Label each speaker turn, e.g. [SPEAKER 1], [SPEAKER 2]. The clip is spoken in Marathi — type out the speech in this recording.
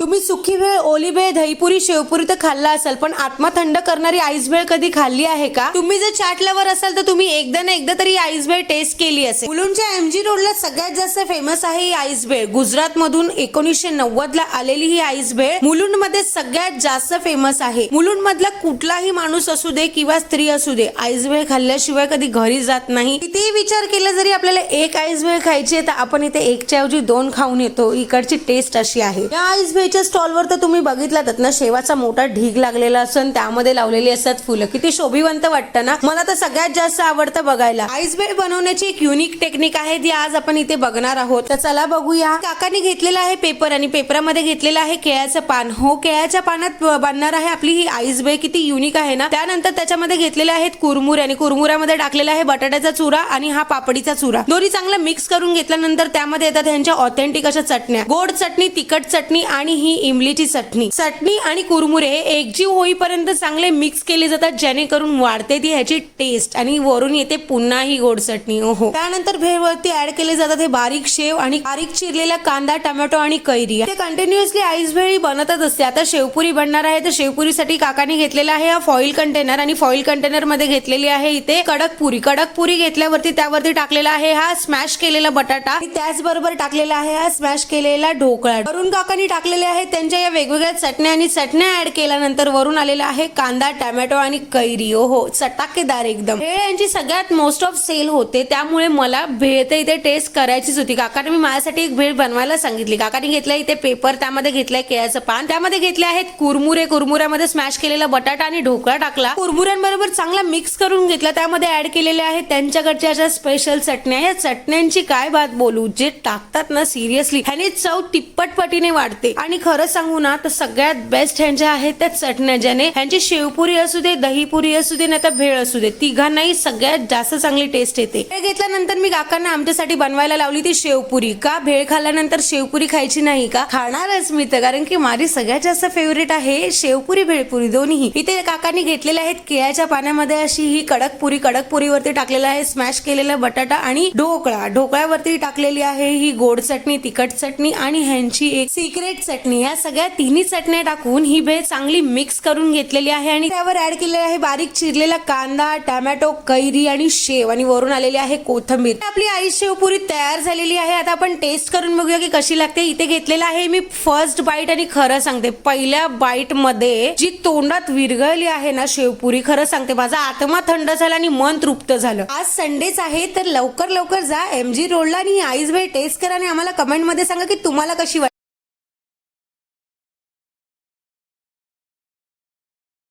[SPEAKER 1] तुम्ही सुखी भेळ ओली भेळ दहीपुरी शेवपुरी तर खाल्ला असाल पण आत्मा थंड करणारी आईस भेळ कधी खाल्ली आहे का? तुम्ही जर चाट लवर असाल तर तुम्ही एकदा ना एकदा तरी आईस भेळ टेस्ट केली असेल. मुलुंडच्या एमजी रोडला सगळ्यात जास्त फेमस आहे ही आईस भेळ गुजरात मधून एकोणीसशे नव्वद ला आलेली ही आईस भेळ मुलुंडमध्ये सगळ्यात जास्त फेमस आहे. मुलुंड मधला कुठलाही माणूस असू दे किंवा स्त्री असू दे आईस भेळ खाल्ल्याशिवाय कधी घरी जात नाही. कितीही विचार केला जरी आपल्याला एक आईस भेळ खायची आहे तर आपण इथे एकच्या ऐवजी दोन खाऊन येतो. इकडची टेस्ट अशी आहे. या आईस भेळच्या स्टॉलवर तर तुम्ही बघितलात ना शेवाचा मोठा ढीग लागलेला असून त्यामध्ये लावलेली असतात फुलं. किती शोभिवंत वाटतं ना? मला तर सगळ्यात जास्त आवडतं बघायला. आईस बेड बनवण्याची एक युनिक टेक्निक आहे जी आज आपण इथे बघणार आहोत. तर चला बघूया. काकाने घेतलेला आहे पेपर आणि पेपरामध्ये घेतलेलं आहे केळ्याचं पान. हो केळ्याच्या पानात बनणार आहे आपली ही आईस बेड किती युनिक आहे ना? त्यानंतर त्याच्यामध्ये घेतलेले आहेत कुरमुरे आणि कुरमुऱ्यामध्ये टाकलेला आहे बटाट्याचा चुरा आणि हा पापडीचा चुरा. दोन्ही चांगला मिक्स करून घेतल्यानंतर त्यामध्ये येतात ह्यांच्या ऑथेंटिक अशा चटण्या. गोड चटणी तिखट चटणी आणि ही इमलीची चटणी. चटणी आणि कुरमुरे हे एकजीव होईपर्यंत चांगले मिक्स केले जातात जेणेकरून वाढते ती ह्याची टेस्ट आणि वरून येते पुन्हा ही गोड चटणी. ओहो. त्यानंतर भेळवरती ऍड केले जातात हे बारीक शेव आणि बारीक चिरलेला कांदा टोमॅटो आणि कैरी. ते कंटिन्युअसली आईस भेळी बनतच असते. आता शेवपुरी बनणार आहे तर शेवपुरीसाठी काकाने घेतलेला आहे हा फॉईल कंटेनर आणि फॉईल कंटेनरमध्ये घेतलेली आहे इथे कडक पुरी. कडक पुरी घेतल्यावरती त्यावरती टाकलेला आहे हा स्मॅश केलेला बटाटा. त्याचबरोबर टाकलेला आहे हा स्मॅश केलेला ढोकळा. वरून काकांनी टाकलेले आहेत त्यांच्या या वेगवेगळ्या चटण्या आणि चटण्या ऍड केल्यानंतर वरून आलेला आहे कांदा टॅमॅटो आणि कैरी हो चटाकेदार एकदम. भेळ यांची सगळ्यात मोस्ट ऑफ सेल होते त्यामुळे मला भेळ तर इथे टेस्ट करायचीच होती. काकाने मी माझ्यासाठी एक भेळ बनवायला सांगितली. काकाने घेतलाय इथे पेपर त्यामध्ये घेतलाय केळ्याचं पान. त्यामध्ये घेतले आहेत कुरमुरे. कुरमुऱ्यामध्ये स्मॅश केलेला बटाटा आणि ढोकळा टाकला. कुरमुऱ्यांबरोबर चांगला मिक्स करून घेतला. त्यामध्ये ऍड केलेले आहेत त्यांच्याकडच्या अशा स्पेशल चटण्या. या चटण्यांची काय बात बोलू? जे टाकतात ना सिरियसली ह्याने चव तिप्पट पटीने वाढते. आणि खरं सांगू ना तर सगळ्यात बेस्ट ह्यांच्या आहेत त्या चटण्या ज्याने ह्यांची शेवपुरी असू दे दहीपुरी असू दे नाही तर भेळ असू दे. तिघांनाही सगळ्यात जास्त चांगली टेस्ट येते. भेळ घेतल्यानंतर मी काकांना आमच्यासाठी बनवायला लावली ती शेवपुरी. का? भेळ खाल्ल्यानंतर शेवपुरी खायची नाही का? खाणारच मी तर कारण की माझी सगळ्यात जास्त फेवरेट आहे शेवपुरी भेळपुरी दोन्ही इथे काकांनी घेतलेले आहेत केळ्याच्या पाण्यामध्ये अशी ही कडक पुरी कडक पुरीवरती टाकलेला आहे स्मॅश केलेला बटाटा आणि ढोकळा. ढोकळ्यावरती टाकलेली आहे ही गोड चटणी तिखट चटणी आणि ह्यांची एक सिक्रेट चटणी. या सगळ्या तिन्ही चटण्या टाकून ही भेळ चांगली मिक्स करून घेतलेली आहे आणि त्यावर ऍड केलेला आहे बारीक चिरलेला कांदा टमॅटो कैरी आणि शेव आणि वरून आलेली आहे कोथंबीर. आपली आई शेवपुरी तयार झालेली आहे. आता आपण टेस्ट करून बघूया की कशी लागते. इथे घेतलेला आहे मी फर्स्ट बाईट आणि खरं सांगते. पहिल्या बाईटमध्ये जी तोंडात विरघळली आहे ना शेवपुरी खरं सांगते माझा आत्मा थंड झाला आणि मन तृप्त झालं. आज संडेच आहे तर लवकर लवकर जा. एमजी रोडला आणि आईज भेळ टेस्ट करा आणि आम्हाला कमेंटमध्ये सांगा की तुम्हाला कशी